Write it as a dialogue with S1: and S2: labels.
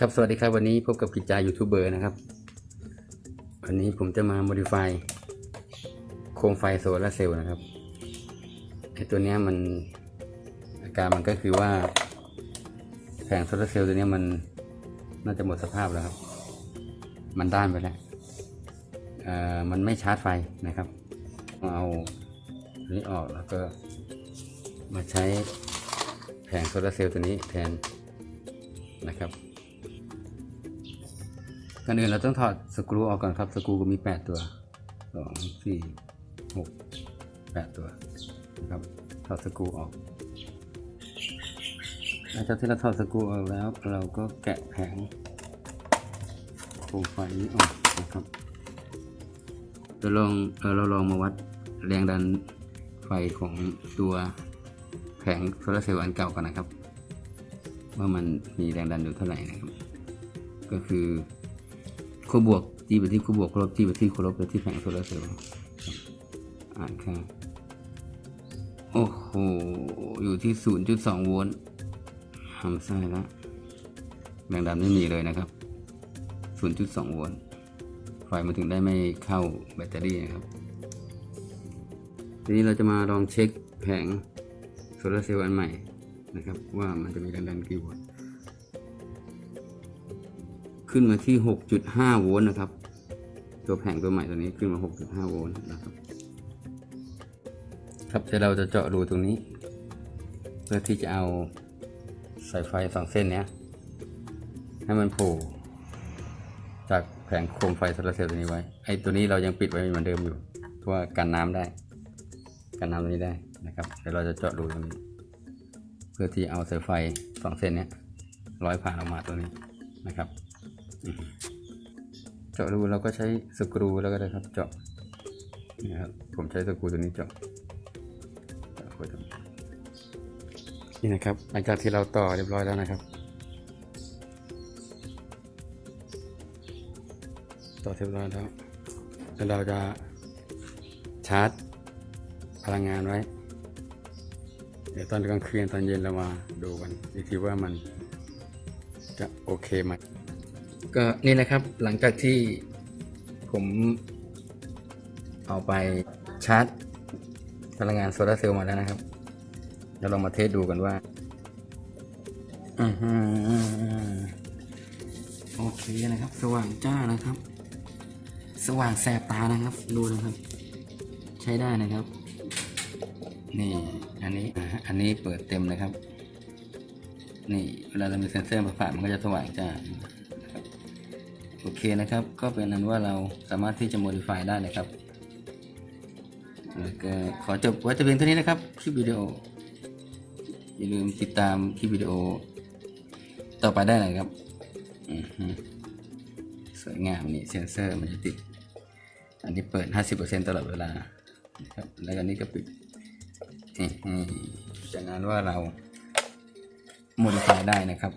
S1: ครับสวัสดีครับวันนี้พบกับกิจจายูทูบเบอร์นะครับ วันนี้ผมจะมา modify โคมไฟโซลาเซลล์นะครับไอตัวเนี้ยมันอาการมันก็คือว่าแผงโซลาเซลล์ตัวเนี้ยมันน่าจะหมดสภาพแล้วครับ มันด้านไปแล้วเอ่อมันไม่ชาร์จไฟนะครับเอาอันนี้ออกแล้วก็มาใช้แผงโซลาเซลล์ตัวนี้แทนนะครับ ก่อนอื่นเราต้องถอดสกรูออกก่อนครับ สกรูก็มี 8 ตัว 2 4 6 8 ตัวนะครับ ถอดสกรูออกหลังจากที่เราถอดสกรูออกแล้ว เราก็แกะแผงโคมไฟนี้ออกนะครับเราลองเอ่อเราลองมาวัดแรงดันไฟของตัวแผงโซลาร์เซลล์อันเก่ากันนะครับ ว่ามันมีแรงดันอยู่เท่าไหร่นะครับ ก็คือ ขั้วบวกตีไปที่ขั้วบวกลบตีไปที่ขั้วลบไปที่แผงโซลาร์เซลล์อ่านค่าโอ้โห อยู่ที่ 0.2 โวลต์ทำไส้แล้วแรงดันไม่มีเลยนะครับ 0.2 โวลต์ไฟมันถึงได้ไม่เข้าแบตเตอรี่นะครับ ทีนี้เราจะมาลองเช็คแผงโซลาร์เซลล์อันใหม่นะครับ ว่ามันจะมีแรงดันกี่โวลต์ ขึ้นมาที่ 6.5 โวลต์นะครับ ตัวแผงตัวใหม่ตัวนี้ขึ้นมา 6.5 โวลต์นะครับ ครับเดี๋ยวเราจะเจาะรูตรงนี้ เพื่อที่จะเอาสายไฟสองเส้นเนี้ยให้มันโผล่จากแผงโคมไฟโซลาร์เซลล์ตัวนี้ไว้ ไอ้ตัวนี้เรายังปิดไว้เหมือนเดิมอยู่เพราะว่ากันน้ำได้ กันน้ำตรงนี้ได้นะครับ เดี๋ยวเราจะเจาะรูตรงนี้ เพื่อที่เอาสายไฟสองเส้นเนี้ยร้อยผ่านออกมาตรงนี้นะครับ เจาะรูเราก็ใช้สกรูแล้วก็ได้ครับเจาะนี่ครับผมใช้สกรูตัวนี้เจาะเจาะเข้าไปตรงนี้นี่นะครับหลังจากที่เราต่อเรียบร้อยแล้วนะครับ ต่อเรียบร้อยแล้วแล้วเราจะชาร์จพลังงานไว้ เดี๋ยวตอนกลางคืนตอนเย็นเรามาดูกันอีกทีว่ามันจะโอเคไหม ก็นี่นะครับหลังจากที่ผมเอาไปชาร์จพลังงานโซลาร์เซลล์มาแล้วนะครับเดี๋ยวลองมาเทสดูกันว่าอือหือโอเคนะครับ สว่างจ้านะครับ สว่างแสบตานะครับ ดูนะครับ ใช้ได้นะครับ นี่อันนี้อันนี้เปิดเต็มนะครับ นี่เวลาเรามีเซ็นเซอร์มาผ่านมันก็จะสว่างจ้า โอเคนะครับ ก็เป็นนั้นว่าเราสามารถที่จะ modify ได้นะครับแล้วก็ขอจบไว้แต่เพียงเท่านี้นะครับคลิปวิดีโออย่าลืมติดตามคลิปวิดีโอต่อไปได้นะครับสวยงามนี่เซนเซอร์มันจะติด อันนี้เปิด 50%ตลอดเวลานะครับแล้วอันนี้ก็ปิดจากนั้นว่าเรา modify ได้นะครับ